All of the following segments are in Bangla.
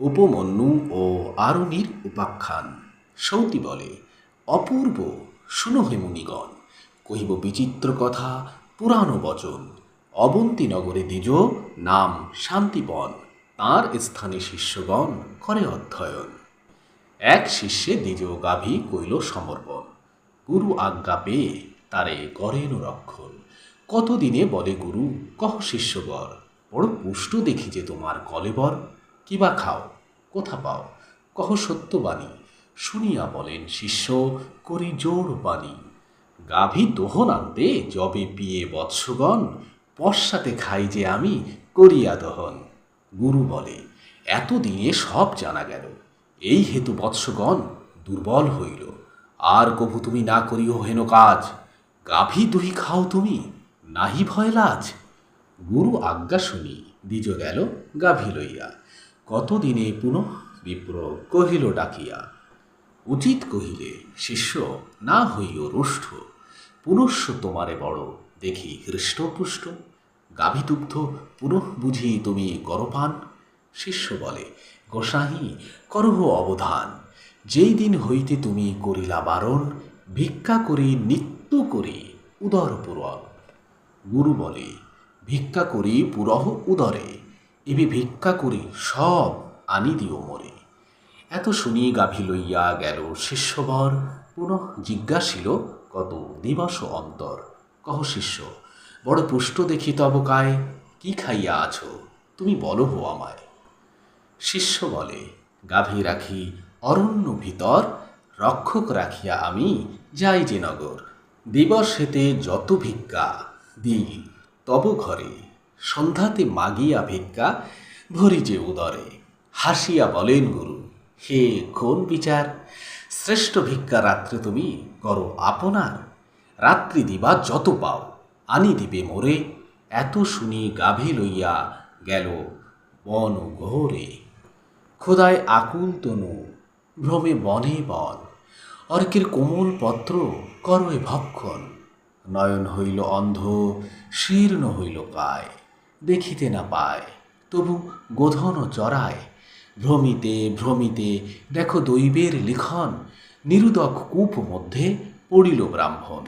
উপমন্যু ও আরুণীর উপাখ্যান। সৌতি বলে, অপূর্ব, শুনো হে মুনিগণ, কহিব বিচিত্র কথা পুরাণ বচন, অবন্তী নগরে দ্বিজ, নাম শান্তিবন, তাঁর স্থানে শিষ্যগণ করে অধ্যয়ন। এক শিষ্যে দ্বিজ গাভী কইল সমর্পণ, গুরু আজ্ঞা পেয়ে তারে করেন রক্ষণ। কতদিনে বলে গুরু, কহ শিষ্যবর বড় পুষ্ট দেখি যে তোমার কলেবর কিবা খাও? কোথা পাও। কহ সত্যবাণী। শুনিয়া বলেন, শিষ্য, করি জোর বাণী। গাভী দোহন আনতে জবে পিয়ে বৎসগণ, পশ্চাতে খাই যে আমি করিয়া দহন। গুরু বলে এতদিনে সব জানা গেল। এই হেতু বৎসগণ দুর্বল হইল। আর কভু তুমি না করিও হেন কাজ। গাভী দহি খাও তুমি, নাহি ভয় লাজ? গুরু আজ্ঞা শুনি, দ্বিজ গেল গাভী লইয়া। কতদিনে পুনঃ বিপ্র কহিল ডাকিয়া। উচিত কহিলে, শিষ্য, না হইও রুষ্ট। পুনশ্চ তোমারে বড় দেখি হৃষ্টপুষ্ট। গাভীদুগ্ধ পুনঃ বুঝি তুমি গরপান। শিষ্য বলে গোসাহি করহ অবধান। যেই দিন হইতে তুমি করিলা বারণ, ভিক্ষা করি, নিত্য করি উদর পূরণ গুরু বলে, ভিক্ষা করি পুরহ উদরে। এবে ভিক্ষা করি সব আনি দিও মোরে। এত শুনি গাভী লইয়া গেল শিষ্যবর। পুনঃ জিজ্ঞাসিল, কত দিবস অন্তর? কহ শিষ্য, বড় পুষ্ট দেখি তব কায়, কি খাইয়া আছো? তুমি বলো হো আমায়। শিষ্য বলে, গাভী রাখি, অরণ্য ভিতর রক্ষক রাখিয়া আমি যাই যে নগর। দিবস হেতে যত ভিক্ষা দিই তব ঘরে। সন্ধ্যাতে মাগিয়া ভিক্ষা, ভরি যে উদরে। হাসিয়া বলেন, গুরু, হে কোন বিচার? শ্রেষ্ঠ ভিক্ষা রাত্রে তুমি করো আপনার। রাত্রি দিবা যত পাও, আনি দিবে মোরে। এত শুনি গাভী লইয়া গেল বন ঘোরে খোদায় আকুল তনু, ভ্রমে বনে বন। অর্কের কোমল পত্র করয়ে ভক্ষণ। নয়ন হইল অন্ধ, শীর্ণ হইল কায়। দেখিতে না পায়। তবু গোধন চড়ায়, ভ্রমিতে ভ্রমিতে দেখো দৈবের লিখন, নিরুদক কূপ মধ্যে পড়িল ব্রাহ্মণ।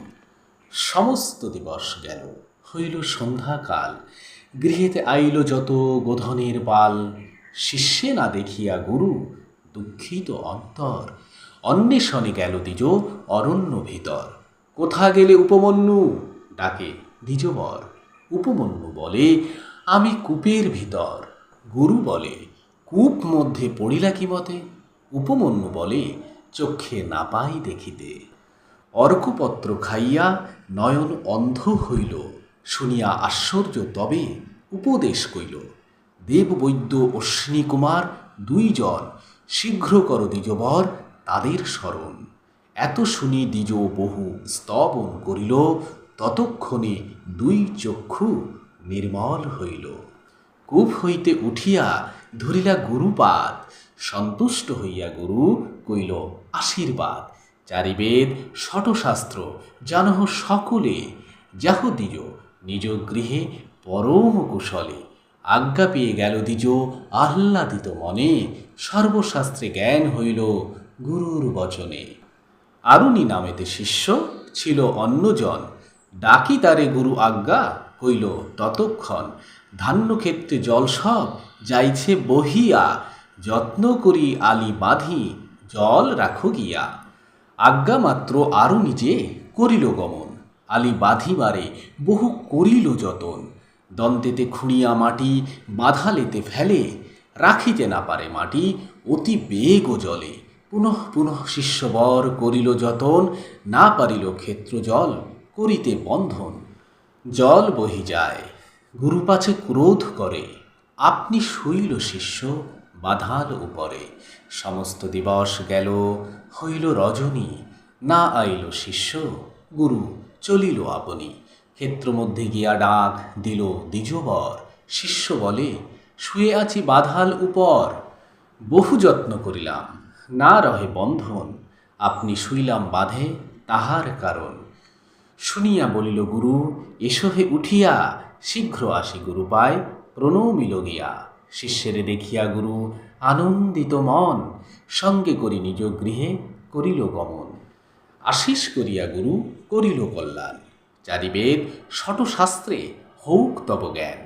সমস্ত দিবস গেল, হইল সন্ধ্যাকাল, গৃহেতে আইল যত গোধনের বাল শিষ্যে না দেখিয়া গুরু দুঃখিত অন্তর, অন্বেষণে গেল দ্বিজ অরণ্য ভিতর। কোথা গেলে উপমন্যু? ডাকে দ্বিজবর। উপমন্যু বলে, আমি কূপের ভিতর। গুরু বলে, কূপ মধ্যে পড়িলা কি মতে উপমন্যু বলে চক্ষে না পাই দেখিতে। অর্কপত্র খাইয়া নয়ন অন্ধ হইল, শুনিয়া আশ্চর্য তবে উপদেশ কইল, দেববৈদ্য অশ্বিনী কুমার দুইজন শীঘ্র কর দ্বিজবর তাদের স্মরণ। এত শুনি দ্বিজ বহু স্তবন করিল ততক্ষণে দুই চক্ষু নির্মল হইল। কূপ হইতে উঠিয়া ধরিলা গুরুপাদ। সন্তুষ্ট হইয়া গুরু কইল, আশীর্বাদ, চারিবেদ, শটশাস্ত্র, জানহ সকলে, যাহ দ্বিজ নিজ গৃহে পরম কুশলে। আজ্ঞা পেয়ে গেল দ্বিজ আহ্লাদিত মনে, সর্বশাস্ত্রে জ্ঞান হইল গুরুর বচনে। আরুণী নামেতে শিষ্য ছিল অন্যজন। ডাকি তারে গুরু আজ্ঞা হইল ততক্ষণ ধান্যক্ষেত্রে জল সব যাইছে বহিয়া, যত্ন করি আলি বাঁধি, জল রাখো গিয়া। আজ্ঞা মাত্র আরও নিজে করিল গমন, আলি বাঁধিবারে বহু করিল যতন। দন্তেতে খুঁড়িয়া মাটি, বাঁধালেতে ফেলে, রাখিতে না পারে মাটি, অতি বেগ জলে। পুনঃ পুনঃ শিষ্যবর করিল যতন, না পারিল ক্ষেত্র জল করিতে বন্ধন। জল বহি যায় গুরু পাছে ক্রোধ করে। আপনি শুইল শিষ্য, বাধাল উপরে। সমস্ত দিবস গেল, হইল রজনী। না আইল শিষ্য, গুরু চলিল আপনি। ক্ষেত্র মধ্যে গিয়া ডাক দিল দ্বিজবর। শিষ্য বলে, শুয়ে আছি বাধাল উপর। বহু যত্ন করিলাম। না রহে বন্ধন। আপনি শুইলাম বাঁধে তাহার কারণ। শুনিয়া বলিল, গুরু, এসো হে উঠিয়া, শীঘ্র আসি গুরু পায় প্রণমিল গিয়া শিষ্যেরে দেখিয়া গুরু আনন্দিত মন, সঙ্গে করি নিজ গৃহে করিল গমন। আশিস করিয়া গুরু করিল কল্যাণ। চারিবেদ শটশাস্ত্রে হৌক তব জ্ঞান।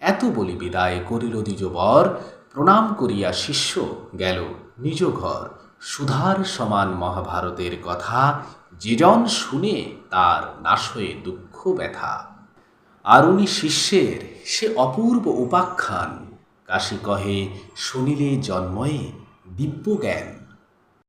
এত বলি বিদায় করিল দ্বিজ বর প্রণাম করিয়া শিষ্য গেল নিজ ঘর। সুধার সমান মহাভারতের কথা যেজন শুনে তার নাশ হয়ে দুঃখ ব্যথা। আরুণী শিষ্যের সে অপূর্ব উপাখ্যান, কাশী কহে, শুনিলে জন্ময়ে দিব্য জ্ঞান